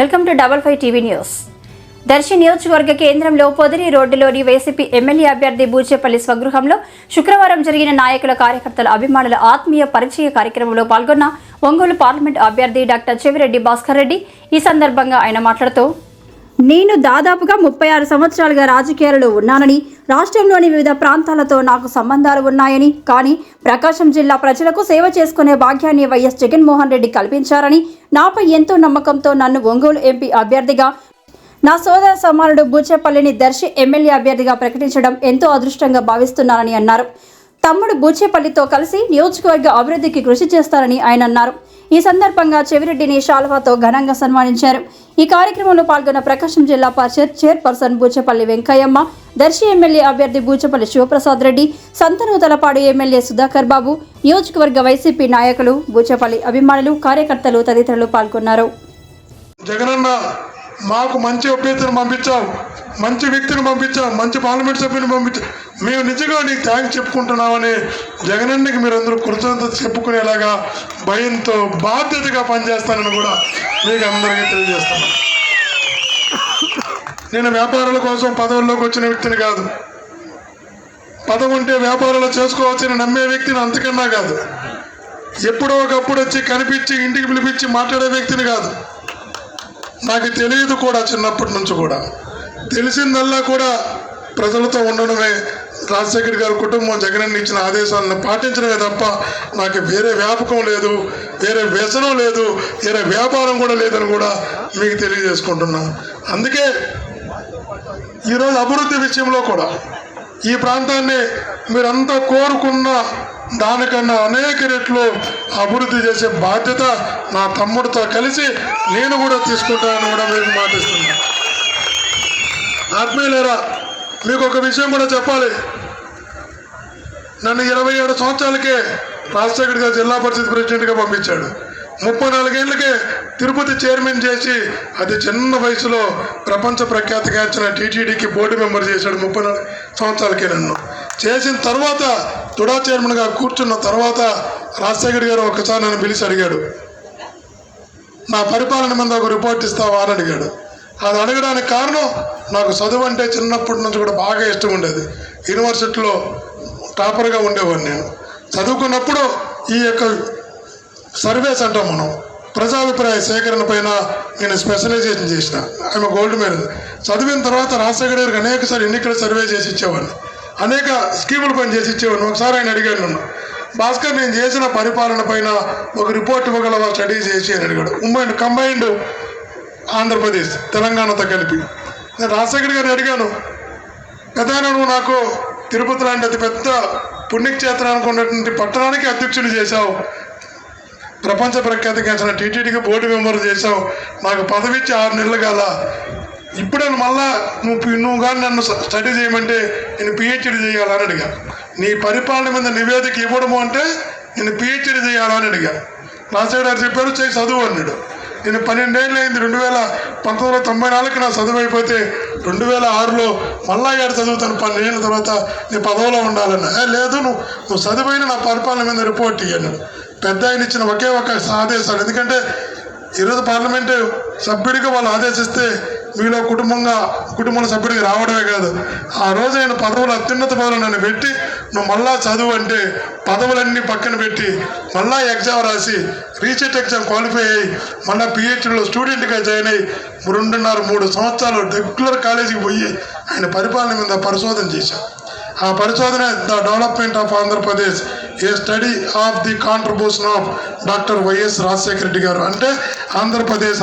Welcome to double five TV news. Darsi నియోజకవర్గ కేంద్రంలో పొదిరి రోడ్డులోని వైసీపీ ఎమ్మెల్యే అభ్యర్థి బూచేపల్లి స్వగృహంలో శుక్రవారం జరిగిన నాయకుల కార్యకర్తల అభిమానుల ఆత్మీయ పరిచయ కార్యక్రమంలో పాల్గొన్న ఒంగోలు పార్లమెంట్ అభ్యర్థి డాక్టర్ చెవిరెడ్డి భాస్కర్ రెడ్డి. ఈ సందర్భంగా ఆయన మాట్లాడుతూ నేను దాదాపుగా ముప్పై ఆరు సంవత్సరాలుగా రాజకీయాలలో ఉన్నానని రాష్ట్రంలోని వివిధ ప్రాంతాలతో నాకు సంబంధాలు ఉన్నాయని కానీ ప్రకాశం జిల్లా ప్రజలకు సేవ చేసుకునే భాగ్యాన్ని వైఎస్ జగన్మోహన్ రెడ్డి కల్పించారని నాపై ఎంతో నమ్మకంతో నన్ను ఒంగోలు ఎంపీ అభ్యర్థిగా నా సోదర సమానుడు బూచేపల్లిని దర్శి ఎమ్మెల్యే అభ్యర్థిగా ప్రకటించడం ఎంతో అదృష్టంగా భావిస్తున్నానని అన్నారు. తమ్ముడు బూచేపల్లితో కలిసి నియోజకవర్గ అభివృద్ధికి కృషి చేస్తారని ఆయన అన్నారు. ఈ సందర్భంగా చెవిరెడ్డిని శాల్వాతో ఘనంగా సన్మానించారు. ఈ కార్యక్రమంలో పాల్గొన్న ప్రకాశం జిల్లా పరిషత్ చైర్పర్సన్ బూచపల్లి వెంకయ్యమ్మ దర్శి ఎమ్మెల్యే అభ్యర్థి బూచపల్లి శివప్రసాద్ రెడ్డి సంతనూతలపాడు ఎమ్మెల్యే సుధాకర్ బాబు నియోజకవర్గ వైసీపీ నాయకులు బూచపల్లి అభిమానులు కార్యకర్తలు తదితరులు పాల్గొన్నారు. జగనన్న మాకు మంచి అభ్యర్థిని పంపించావు మంచి వ్యక్తిని పంపించావు మంచి పార్లమెంట్ సభ్యుని పంపించావు మేము నిజంగా నీకు థ్యాంక్స్ చెప్పుకుంటున్నామని జగనన్నకి మీరు అందరూ కృతజ్ఞత చెప్పుకునేలాగా భయంతో బాధ్యతగా పనిచేస్తానని కూడా మీకు అందరికీ తెలియజేస్తాను. నేను వ్యాపారాల కోసం పదవుల్లోకి వచ్చిన వ్యక్తిని కాదు. పదవి ఉంటే వ్యాపారాలు చేసుకోవచ్చని నమ్మే వ్యక్తిని అంతకన్నా కాదు. ఎప్పుడో ఒకప్పుడు వచ్చి కనిపించి ఇంటికి పిలిపించి మాట్లాడే వ్యక్తిని కాదు. నాకు తెలియదు కూడా చిన్నప్పటి నుంచి కూడా. తెలిసిందల్లా కూడా ప్రజలతో ఉండడమే రాజశేఖర్ గారి కుటుంబం జగన్ ఇచ్చిన ఆదేశాలను పాటించడమే తప్ప నాకు వేరే వ్యాపకం లేదు వేరే వ్యసనం లేదు వేరే వ్యాపారం కూడా లేదని కూడా మీకు తెలియజేసుకుంటున్నాను. అందుకే ఈరోజు అభివృద్ధి విషయంలో కూడా ఈ ప్రాంతాన్ని మీరంతా కోరుకున్న దానికన్నా అనేక రెట్లు అభివృద్ధి చేసే బాధ్యత నా తమ్ముడితో కలిసి నేను కూడా తీసుకుంటానని కూడా మీకు మాటిస్తున్నా ఆత్మీయులేరా మీకు ఒక విషయం కూడా చెప్పాలి. నన్ను ఇరవై ఏడు సంవత్సరాలకే రాజశేఖర్ గారు జిల్లా పరిషత్ ప్రెసిడెంట్గా పంపించాడు. ముప్పై నాలుగేళ్ళకే తిరుపతి చైర్మన్ చేసి అది చిన్న వయసులో ప్రపంచ ప్రఖ్యాతిగాంచిన టీటీడీకి బోర్డు మెంబర్ చేశాడు ముప్పై నాలుగు సంవత్సరాలకే నన్ను. చేసిన తర్వాత తుడా చైర్మన్గా కూర్చున్న తర్వాత రాజశేఖర్ గారు ఒకసారి నన్ను పిలిచి అడిగాడు నా పరిపాలన మీద ఒక రిపోర్ట్ ఇస్తావా? అని అడిగాడు. అది అడగడానికి కారణం నాకు చదువు అంటే చిన్నప్పటి నుంచి కూడా బాగా ఇష్టం ఉండేది. యూనివర్సిటీలో టాపర్గా ఉండేవాడిని నేను. చదువుకున్నప్పుడు ఈ యొక్క సర్వేస్ అంటాం మనం ప్రజాభిప్రాయ సేకరణ పైన నేను స్పెషలైజేషన్ చేసిన. ఆమె గోల్డ్ మెడల్. చదివిన తర్వాత రాజశేఖర గారికి అనేక సార్లు ఎన్నికల సర్వే చేసి ఇచ్చేవాడిని. అనేక స్కీముల పని చేసి ఇచ్చేవాడిని. ఒకసారి ఆయన అడిగాను నన్ను భాస్కర్ నేను చేసిన పరిపాలన పైన ఒక రిపోర్ట్ ఇవ్వగలవా? స్టడీ చేసి అని అడిగాడు. ఉమ్మడి కంబైన్డ్ ఆంధ్రప్రదేశ్ తెలంగాణతో కలిపి. నేను రాజశేఖర్ గారిని అడిగాను పెద్ద నువ్వు నాకు తిరుపతి లాంటి అతి పెద్ద పుణ్యక్షేత్రానికి ఉన్నటువంటి పట్టణానికి అధ్యక్షుడు చేశావు. ప్రపంచ ప్రఖ్యాతిగాంచిన టీటీడీకి బోర్డు మెంబర్ చేశావు. నాకు పదవి ఇచ్చి ఆరు నెలలు కాల. ఇప్పుడే మళ్ళా నువ్వు నువ్వు కానీ నన్ను స్టడీ చేయమంటే నేను పిహెచ్డి చేయాలని అడిగా. నీ పరిపాలన మీద నివేదిక ఇవ్వడము అంటే నేను పిహెచ్డి చేయాలని అడిగా. రాజశేఖర్ గారు చెప్పారు చేసి చదువు అన్నాడు. నేను పన్నెండేళ్ళు అయింది రెండు వేల పంతొమ్మిది వందల తొంభై నాలుగుకి నా చదువు అయిపోతే రెండు వేల ఆరులో మళ్ళా గారు చదువుతాను. పన్నెండేళ్ళ తర్వాత నేను పదవిలో ఉండాలన్నా. లేదు నువ్వు నువ్వు చదివైన నా పరిపాలన మీద రిపోర్ట్ ఇవ్వను పెద్ద ఆయన ఇచ్చిన ఒకే ఒక ఆదేశాలు. ఎందుకంటే ఈరోజు పార్లమెంటు సభ్యుడిగా వాళ్ళు ఆదేశిస్తే మీలో కుటుంబంగా కుటుంబంలో సభ్యుడికి రావడమే కాదు. ఆ రోజు ఆయన పదవులు అత్యున్నత పదవులు నన్ను పెట్టి నువ్వు మళ్ళా చదువు అంటే పదవులన్నీ పక్కన పెట్టి మళ్ళా ఎగ్జామ్ రాసి రీసెట్ ఎగ్జామ్ క్వాలిఫై అయ్యి మళ్ళీ పిహెచ్డీలో స్టూడెంట్గా జాయిన్ అయ్యి రెండున్నర మూడు సంవత్సరాలు రెగ్యులర్ కాలేజీకి పోయి ఆయన పరిపాలన మీద పరిశోధన చేశాను. ఆ పరిశోధన the development of Andhra Pradesh a study of the contribution of doctor YS Rajasekhara Reddy garu. అంటే ఆంధ్రప్రదేశ్